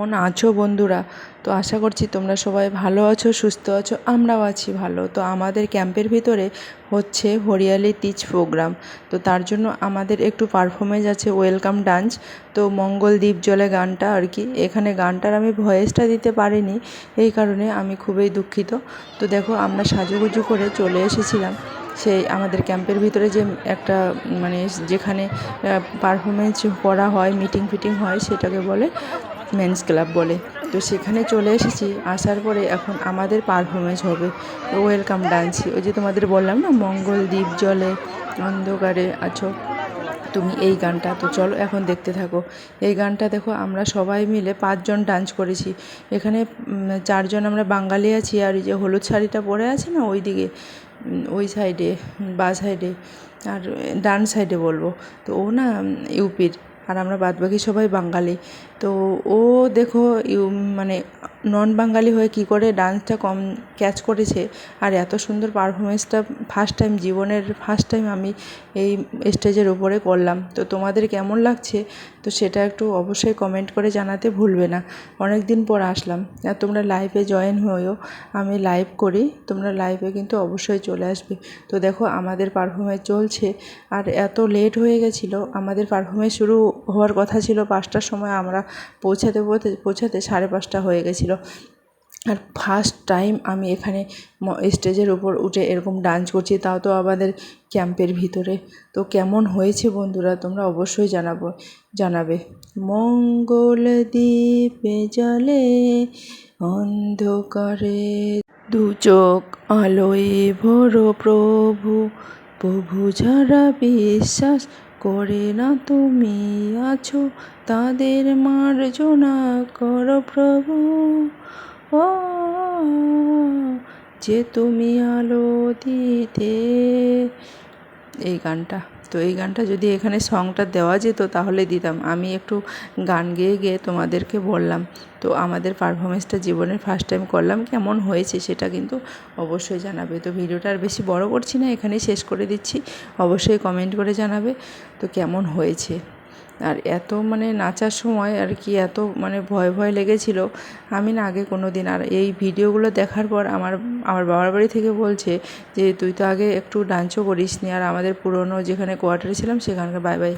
কেমন আছো বন্ধুরা? তো আশা করছি তোমরা সবাই ভালো আছো, সুস্থ আছো, আমরাও আছি ভালো। তো আমাদের ক্যাম্পের ভিতরে হচ্ছে হরিয়ালি তিজ প্রোগ্রাম। তো তার জন্য আমাদের একটু পারফরমেন্স আছে ওয়েলকাম ডান্স তো মঙ্গল দ্বীপ জলে গানটা আর কি। এখানে গানটার আমি ভয়েসটা দিতে পারিনি, এই কারণে আমি খুবই দুঃখিত। তো দেখো, আমরা সাজুগুজু করে চলে এসেছিলাম। সেই আমাদের ক্যাম্পের ভিতরে যে একটা মানে যেখানে পারফরমেন্স করা হয় মিটিং ফিটিং হয়, সেটাকে বলে মেন্স ক্লাব বলে। তো সেখানে চলে এসেছি। আসার পরে এখন আমাদের পারফরমেন্স হবে। ওয়েলকাম ডান্স ওই যে তোমাদের বললাম না, মঙ্গল দ্বীপ জলে অন্ধকারে আছো। তুমি এই গানটা, তো চলো এখন দেখতে থাকো। এই গানটা দেখো, আমরা সবাই মিলে পাঁচজন ডান্স করেছি। এখানে চারজন আমরা বাঙালি আছি, আর এই যে হলুদ শাড়িটা পরে আছে না ওই দিকে ওই সাইডে বা সাইডে আর ডান সাইডে বলব। তো ও না ইউপির। আর আমরা বাদবাকি সবাই বাঙালি। তো ও দেখো ইউ মানে নন বাঙালি হয়ে কী করে ডান্সটা কম ক্যাচ করেছে? আর এত সুন্দর পারফরমেন্সটা ফার্স্ট টাইম জীবনের ফার্স্ট টাইম আমি এই স্টেজের উপরে করলাম। তো তোমাদের কেমন লাগছে? তো সেটা একটু অবশ্যই কমেন্ট করে জানাতে ভুলবে না। অনেক দিন পর আসলাম। আর তোমরা লাইভে জয়েন হয়েও আমি লাইভ করি। তোমরা লাইভে কিন্তু অবশ্যই চলে আসবে। তো দেখো, আমাদের পারফরমেন্স চলছে। আর এত লেট হয়ে গেছিল। আমাদের পারফরমেন্স শুরু হওয়ার কথা ছিল পাঁচটার সময়। আমরা পৌঁছাতে পৌঁছাতে পৌঁছাতে সাড়ে পাঁচটা হয়ে গেছিল। আর ফার্স্ট টাইম আমি এখানে স্টেজের উপর উঠে এরকম ডান্স করছি, তাও তো আমাদের ক্যাম্পের ভিতরে। তো কেমন হয়েছে বন্ধুরা, তোমরা অবশ্যই জানাব, জানাবে। মঙ্গল দ্বীপে জলে অন্ধকারে দু চোখ আলোয় ভরো প্রভু প্রভু যারা বিশ্বাস করে না তুমি আছো তাদের মার্জনা কর প্রভু। ও যে তুমি আলো দিতে এই গানটা। তো এই গানটা যদি এখানে সংটা দেওয়া যেত তাহলে দিতাম। আমি একটু গান গেয়ে গিয়ে তোমাদেরকে বললাম। তো আমাদের পারফরমেন্সটা জীবনের ফার্স্ট টাইম করলাম, কেমন হয়েছে সেটা কিন্তু অবশ্যই জানাবে। তো ভিডিওটা আর বেশি বড় করছি না, এখানেই শেষ করে দিচ্ছি। অবশ্যই কমেন্ট করে জানাবে। তো কেমন হয়েছে? আর এত মানে নাচার সময় আর কি এত মানে ভয় ভয় লেগেছিল। আমি না আগে কোনো দিন আর এই ভিডিওগুলো দেখার পর আমার আমার বাবার বাড়ি থেকে বলছে যে, তুই তো আগে একটু ডান্সও করিস নি আর আমাদের পুরনো যেখানে কোয়ার্টারে ছিলাম সেখানকার বাই বাই